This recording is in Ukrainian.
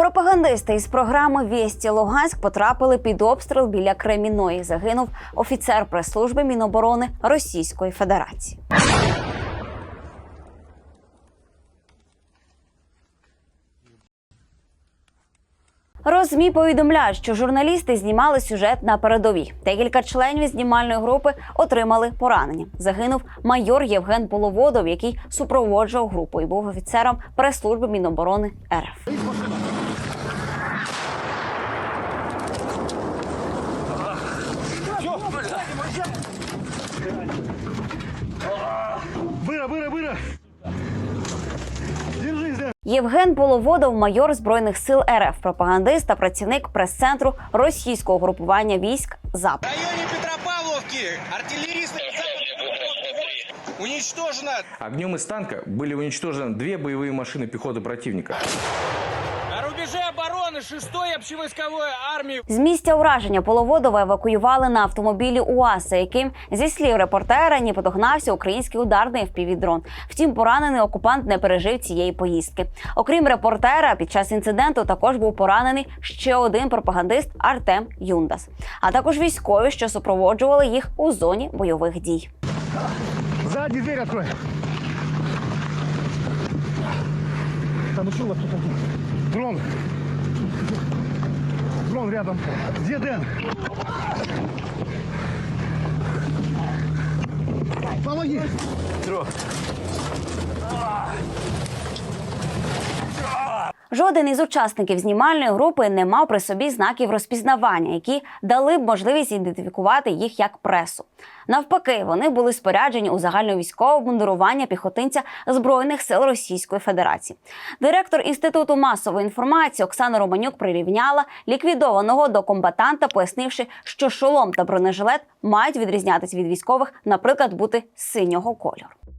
Пропагандисти із програми Вєсті Луганськ потрапили під обстріл біля Креміної. Загинув офіцер прес-служби Міноборони Російської Федерації. Розмі повідомляють, що журналісти знімали сюжет на передовій. Декілька членів знімальної групи отримали поранення. Загинув майор Євген Половодов, який супроводжував групу і був офіцером прес-служби Міноборони РФ. Быра, быра, быра! Держись, да! Євген Половодов, майор збройних сил РФ, пропагандист та працівник прес-центру російського групування військ ЗАП. В районе Петропавловки артиллеристы уничтожено. Огнем из танка были уничтожены две боевые машины пехоты противника. На рубеже 6-й общевойсковой армии З місця ураження Половодова евакуювали на автомобілі УАЗ, яким зі слів репортера ні подогнався український ударний впівдрон. Втім, поранений окупант не пережив цієї поїздки. Окрім репортера, під час інциденту також був поранений ще один пропагандист Артем Юндас, а також військові, що супроводжували їх у зоні бойових дій. Заднюю дверь открой! Там еще у вас кто-то. Дрон! Дрон рядом. Где Дэн? Помоги! Жоден із учасників знімальної групи не мав при собі знаків розпізнавання, які дали б можливість ідентифікувати їх як пресу. Навпаки, вони були споряджені у загальновійськове обмундирування піхотинця збройних сил Російської Федерації. Директор інституту масової інформації Оксана Романюк прирівняла ліквідованого до комбатанта, пояснивши, що шолом та бронежилет мають відрізнятися від військових, наприклад, бути синього кольору.